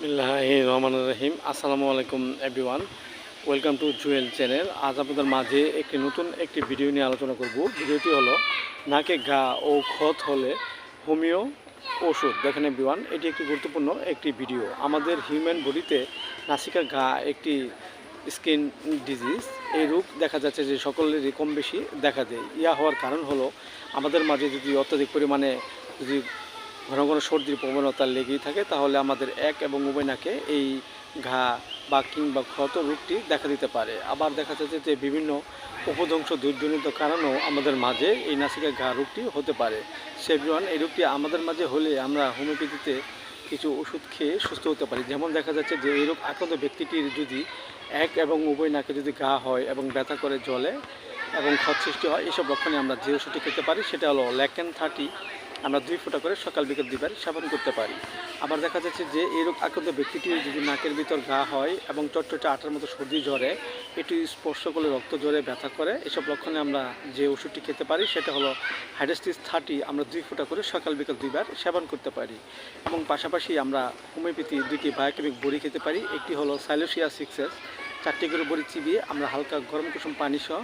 বিসমিল্লাহ রহমান রহিম আসসালামু আলাইকুম everyone welcome to Jewel channel আজ আপনাদের মাঝে একটি নতুন একটি ভিডিও নিয়ে আলোচনা করব। ভিডিওটি হলো, নাকে ঘা ও ক্ষত হলে হোমিও ওষুধ। দেখেন এভরিওয়ান এটি একটি গুরুত্বপূর্ণ একটি ভিডিও আমাদের হিউম্যান বডিতে নাসিকা ঘা একটি স্কিন ডিজিজ এই রোগ দেখা যাচ্ছে যে সকলেরই কম বেশি দেখা দেয়। ইয়া হওয়ার কারণ হলো, আমাদের মাঝে যদি অত্যাধিক পরিমাণে যদি ঘন ঘন সর্দির প্রবণতা লেগেই থাকে, তাহলে আমাদের এক এবং উভয় নাকে এই ঘা বা কিংবা ক্ষত রোগটি দেখা দিতে পারে। আবার দেখা যাচ্ছে যে বিভিন্ন উপধ্বংস দুর্জনিত কারণেও আমাদের মাঝে এই নাসিকা ঘা রোগটি হতে পারে। সেভিওয়ান এই রোগটি আমাদের মাঝে হলে আমরা হোমিওপ্যাথিতে কিছু ওষুধ খেয়ে সুস্থ হতে পারি। যেমন দেখা যাচ্ছে যে এই রোগ আক্রান্ত ব্যক্তিটির যদি এক এবং উভয় নাকে যদি ঘা হয় এবং ব্যথা করে জলে এবং ক্ষত সৃষ্টি হয়, এসব লক্ষণে আমরা যে ওষুধটি খেতে পারি, সেটা হলো ল্যাকেন থার্টি। আমরা দুই ফোঁটা করে সকাল বিকেল দুইবার সেবন করতে পারি। আবার দেখা যাচ্ছে যে এই রোগ আক্রান্ত ব্যক্তিটি যদি নাকের ভিতর ঘা হয় এবং চটচটে আটার মতো সর্দি জ্বরে এটি স্পর্শ করলে রক্ত জ্বরে ব্যথা করে, এসব লক্ষণে আমরা যে ওষুধটি খেতে পারি, সেটা হলো হাইড্রাস্টিস থার্টি। আমরা দুই ফোঁটা করে সকাল বিকেল দুইবার সেবন করতে পারি। এবং পাশাপাশি আমরা হোমিওপ্যাথি দুইটি বায়োকেমিক বড়ি খেতে পারি, একটি হলো সাইলোসিয়া সিক্সেস চারটি করে বড়ি চিবিয়ে আমরা হালকা গরম কুসুম পানি সহ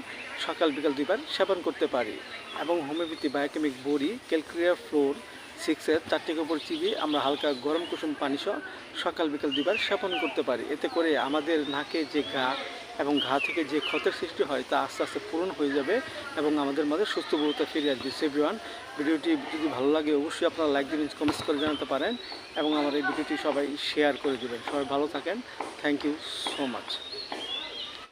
সকাল বিকাল দুইবার সেবন করতে পারি এবং হোমিওপ্যাথি, বায়োকেমিক বড়ি, ক্যালকুরিয়া, ফ্লোর, সিক্সের চারটি করে চিবিয়ে আমরা হালকা গরম কুসুম পানি সহ সকাল বিকাল দুইবার সেবন করতে পারি। এতে করে আমাদের নাকে যে ঘা এবং ঘা থেকে যে ক্ষতের সৃষ্টি হয় তা আস্তে আস্তে পূরণ হয়ে যাবে এবং আমাদের মাঝে সুস্থ বহুতা ফিরে আসবে। সেভিওয়ান ভিডিওটি যদি ভালো লাগে অবশ্যই আপনারা লাইক দিবেন কমেন্টস করে জানাতে পারেন এবং আমার এই ভিডিওটি সবাই শেয়ার করে দেবেন। সবাই ভালো থাকেন। Thank you so much